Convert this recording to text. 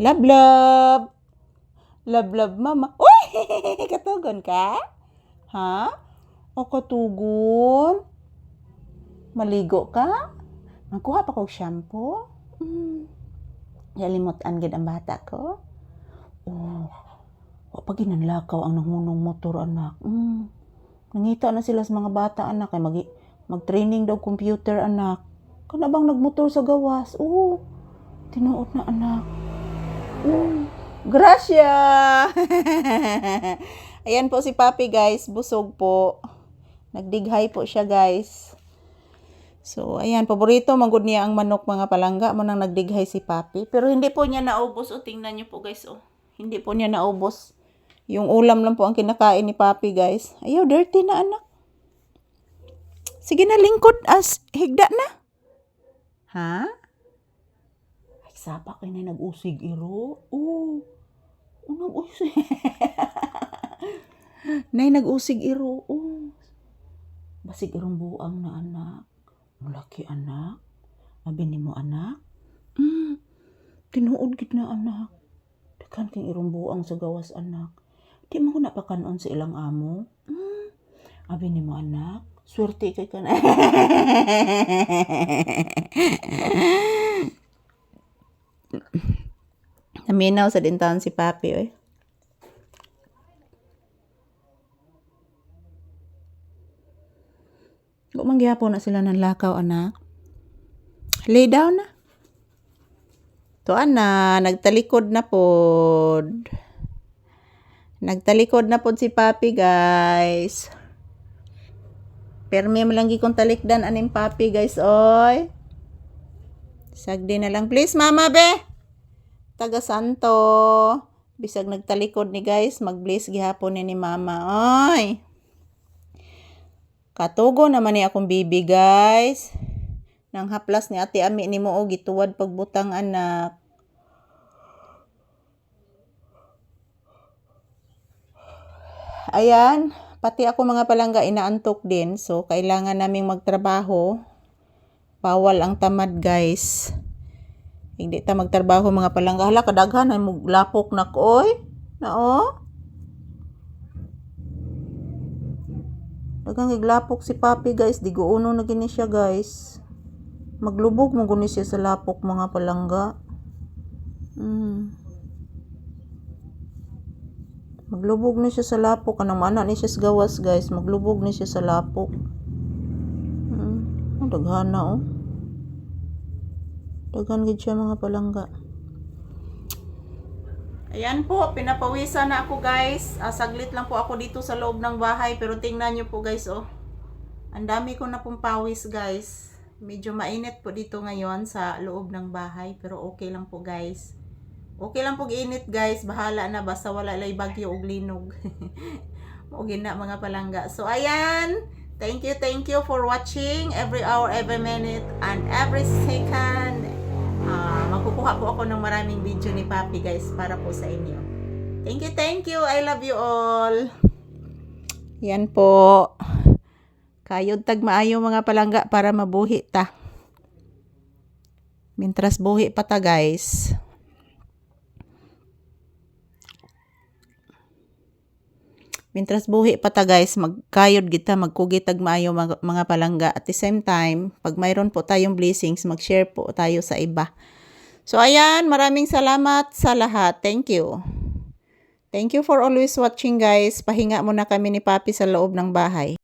Love, love. Love, love, mama. Uy! Katugon ka? Ha? O katugon? Maligo ka? Magkuha pa kong shampoo? Mm. Yalimutan gid ang bata ko? Oh. O pag ginanlakaw ang nangunong motor anak. Mm. Nangita na sila sa mga bata anak kay mag mag-training daw computer anak. Kana bang nagmotor sa gawas? Oo. Tinuot na anak. Gracia! Ayan po si Papi guys, busog po. Nagdighay po siya guys. So, ayan, paborito manggod niya ang manok mga palangga mo nang nagdighay si Papi. Pero hindi po niya naubos. O, tingnan niyo po guys, oh. Hindi po niya naubos. Yung ulam lang po ang kinakain ni Papi guys. Ayaw, dirty na anak. Sige na, lingkod as higda na. Ha? Ay, sapa kay na nag-usig iro. Oh, nag-usig. Nay, nag-usig iro. Oh. Basig irong buang na anak. Malaki anak. Abi ni mo anak. Mm. Tinuod gid na anak. Dakan king irong buang sa gawas anak. Di mo ko napakanon sa ilang amo. Mm. Abi ni mo anak. Swerte kay ka na. Naminaw sa dintaon si Papi, oy. Gumangyapon na sila ng lakaw, anak. Lay down na. Tuan na, nagtalikod na pod. Nagtalikod na pod si Papi, guys. Permi mo lang kong talikdan aning Papi, guys, oy. Sagdi na lang. Please, mama, be. Taga Santo. Bisag nagtalikod ni guys, mag-bless gihapon ni ni mama. Oy. Katugo naman ni akong bibi, guys. Nang haplas ni ate ami ni mo o gituwad pagbutang anak. Ayan, pati ako mga palangga inaantok din. So, kailangan naming magtrabaho. Bawal ang tamad, guys. Hindi ta magtrabaho mga palangga. Hala, kadaghan ay muglapok na ko, oy. Na, oh. Dagang giglapok si Papi, guys. Di uno na gini siya, guys. Maglubog mo guni siya sa lapok mga palangga. Mm. Maglubog na siya sa lapok. Anong mana ni siya sa gawas, guys. Maglubog na siya sa lapok. Daghan na, oh. Daghan gid siya mga palangga. Ayan po, pinapawisan na ako guys. Ah, saglit lang po ako dito sa loob ng bahay. Pero tingnan nyo po guys, oh. Ang dami ko na pong pawis guys. Medyo mainit po dito ngayon sa loob ng bahay. Pero okay lang po guys. Okay lang po init guys. Bahala na basta wala lay bagyo o linog. Mugin na mga palangga. So ayan. Thank you, thank you for watching every hour, every minute, and every second. Ah, magkukuha po ako ng maraming video ni Papi guys para po sa inyo. Thank you, thank you. I love you all. Yan po. Kayod tag maayo mga palangga para mabuhi ta. Mintras buhi pa ta guys. Mintras buhi pa ta guys, magkayod kita, magkugit tag maayo mga palangga. At the same time, pag mayroon po tayong blessings, mag-share po tayo sa iba. So ayan, maraming salamat sa lahat. Thank you. Thank you for always watching guys. Pahinga muna kami ni Papi sa loob ng bahay.